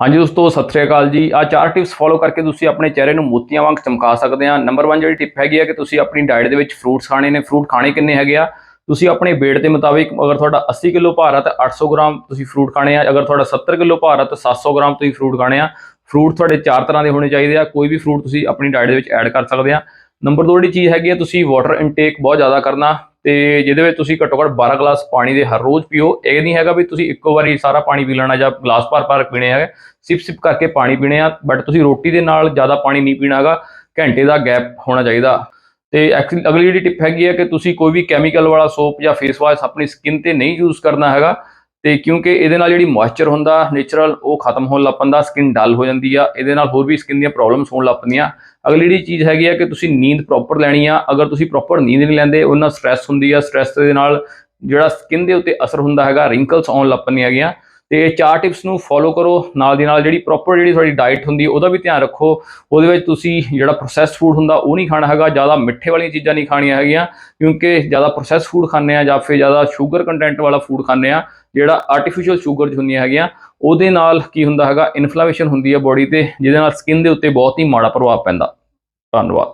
ਹਾਂਜੀ ਦੋਸਤੋ, ਸਤਿ ਸ੍ਰੀ ਅਕਾਲ ਜੀ। ਆ ਚਾਰ ਟਿਪਸ ਫੋਲੋ ਕਰਕੇ ਤੁਸੀਂ ਆਪਣੇ ਚਿਹਰੇ ਨੂੰ ਮੋਤੀਆਂ ਵਾਂਗ ਚਮਕਾ ਸਕਦੇ ਆ ਨੰਬਰ 1 ਜਿਹੜੀ ਟਿਪ ਹੈਗੀ ਆ ਕਿ ਤੁਸੀਂ ਆਪਣੀ ਡਾਈਟ ਦੇ ਵਿੱਚ ਫਰੂਟਸ ਖਾਣੇ ਨੇ। ਫਰੂਟ ਖਾਣੇ ਕਿੰਨੇ ਹੈਗੇ ਆ? ਤੁਸੀਂ ਆਪਣੇ weight ਦੇ ਮੁਤਾਬਿਕ ਅਗਰ ਤੁਹਾਡਾ 80 ਕਿਲੋ ਭਾਰ ਆ ਤਾਂ 800 ਗ੍ਰਾਮ ਤੁਸੀਂ ਫਰੂਟ ਖਾਣੇ ਆ। ਅਗਰ ਤੁਹਾਡਾ 70 ਕਿਲੋ ਭਾਰ ਆ ਤਾਂ 700 ਗ੍ਰਾਮ ਤੁਸੀਂ ਫਰੂਟ ਖਾਣੇ ਆ। ਫਰੂਟ ਤੁਹਾਡੇ ਚਾਰ ਤਰ੍ਹਾਂ ਦੇ ਹੋਣੇ ਚਾਹੀਦੇ ਆ। ਕੋਈ ਵੀ ਫਰੂਟ ਤੁਸੀਂ ਆਪਣੀ ਡਾਈਟ ਦੇ ਵਿੱਚ ਐਡ ਕਰ ਸਕਦੇ ਆ। ਨੰਬਰ 2 ਜਿਹੜੀ ਚੀਜ਼ ਹੈਗੀ ਆ, ਤੁਸੀਂ ਵਾਟਰ ਇਨਟੇਕ ਬਹੁਤ ਜ਼ਿਆਦਾ ਕਰਨਾ। ਤੇ ਜਿਹਦੇ ਵਿੱਚ ਤੁਸੀਂ ਘੱਟੋ ਘੱਟ 12 ਗਲਾਸ ਪਾਣੀ ਦੇ ਹਰ ਰੋਜ਼ ਪੀਓ। ਇਹ ਨਹੀਂ ਹੈਗਾ ਵੀ ਤੁਸੀਂ ਇੱਕੋ ਵਾਰੀ ਸਾਰਾ ਪਾਣੀ ਪੀ ਲੈਣਾ ਜਾਂ ਗਲਾਸ ਭਰ ਭਰ ਪੀਣੇ ਹੈਗੇ। ਸਿਪ ਸਿਪ ਕਰਕੇ ਪਾਣੀ ਪੀਣੇ ਆ ਬਟ ਤੁਸੀਂ ਰੋਟੀ ਦੇ ਨਾਲ ਜ਼ਿਆਦਾ ਪਾਣੀ ਨਹੀਂ ਪੀਣਾ ਹੈਗਾ। ਘੰਟੇ ਦਾ ਗੈਪ ਹੋਣਾ ਚਾਹੀਦਾ। ਤੇ ਐਕਚੁਅਲੀ ਅਗਲੀ ਜਿਹੜੀ ਟਿਪ ਹੈਗੀ ਹੈ ਕਿ ਤੁਸੀਂ ਕੋਈ ਵੀ ਕੈਮੀਕਲ ਵਾਲਾ ਸੋਪ ਜਾਂ ਫੇਸ ਵਾਸ਼ ਆਪਣੀ ਸਕਿਨ ਤੇ ਨਹੀਂ ਯੂਜ਼ ਕਰਨਾ ਹੈਗਾ। ਤੇ ਕਿਉਂਕਿ ਇਹਦੇ ਨਾਲ ਜਿਹੜੀ ਮੋਇਸਚਰ ਹੁੰਦਾ ਨੇਚਰਲ ਉਹ ਖਤਮ ਹੋਣ ਲੱਗ ਪੈਂਦਾ ਸਕਿਨ ਡਲ ਹੋ ਜਾਂਦੀ ਆ, ਇਹਦੇ ਨਾਲ ਹੋਰ ਵੀ ਸਕਿਨ ਦੀਆਂ ਪ੍ਰੋਬਲਮਸ ਹੋਣ ਲੱਗ ਪੈਂਦੀਆਂ ਅਗਲੀ ਜਿਹੜੀ ਚੀਜ਼ ਹੈਗੀ ਆ ਕਿ ਤੁਸੀਂ ਨੀਂਦ ਪ੍ਰੋਪਰ ਲੈਣੀ ਆ, ਅਗਰ ਤੁਸੀਂ ਪ੍ਰੋਪਰ ਨੀਂਦ ਨਹੀਂ ਲੈਂਦੇ ਉਹਨਾਂ ਸਟ੍ਰੈਸ ਹੁੰਦੀ ਆ ਸਟ੍ਰੈਸ ਦੇ ਨਾਲ ਜਿਹੜਾ ਸਕਿਨ ਦੇ ਉੱਤੇ ਅਸਰ ਹੁੰਦਾ ਹੈਗਾ ਰਿੰਕਲਸ ਆਉਣ ਲੱਗ ਪੈਂਦੀਆਂ ਹੈਗੀਆਂ। ਤੇ ਇਹ ਚਾਰ ਟਿਪਸ ਨੂੰ ਫੋਲੋ ਕਰੋ, ਨਾਲ ਦੀ ਨਾਲ ਜਿਹੜੀ ਪ੍ਰੋਪਰ ਜਿਹੜੀ ਤੁਹਾਡੀ ਡਾਈਟ ਹੁੰਦੀ, ਉਹਦਾ ਵੀ ਧਿਆਨ ਰੱਖੋ। ਉਹਦੇ ਵਿੱਚ ਤੁਸੀਂ ਜਿਹੜਾ ਪ੍ਰੋਸੈਸਡ ਫੂਡ ਹੁੰਦਾ, ਉਹ ਨਹੀਂ ਖਾਣਾ ਹੈਗਾ, ਜ਼ਿਆਦਾ ਮਿੱਠੇ ਵਾਲੀਆਂ ਚੀਜ਼ਾਂ ਨਹੀਂ ਖਾਣੀਆਂ ਹੈਗੀਆਂ, ਕਿਉਂਕਿ ਜ਼ਿਆਦਾ ਪ੍ਰੋਸੈਸਡ ਫੂਡ ਖਾਂਦੇ ਆ ਜਾਂ ਫਿਰ ਜ਼ਿਆਦਾ ਸ਼ੂਗਰ ਕੰਟੈਂਟ ਵਾਲਾ ਫੂਡ ਖਾਂਦੇ ਆ ਜਿਹੜਾ ਆਰਟੀਫੀਸ਼ੀਅਲ ਸ਼ੂਗਰ ਹੁੰਦੀਆਂ ਹੈਗੀਆਂ, ਉਹਦੇ ਨਾਲ ਕੀ ਹੁੰਦਾ ਹੈਗਾ ਇਨਫਲੇਮੇਸ਼ਨ ਹੁੰਦੀ ਹੈ ਬੋਡੀ ਤੇ, ਜਿਹਦੇ ਨਾਲ ਸਕਿਨ ਦੇ ਉੱਤੇ ਬਹੁਤ ਹੀ ਮਾੜਾ ਪ੍ਰਭਾਵ ਪੈਂਦਾ। ਧੰਨਵਾਦ।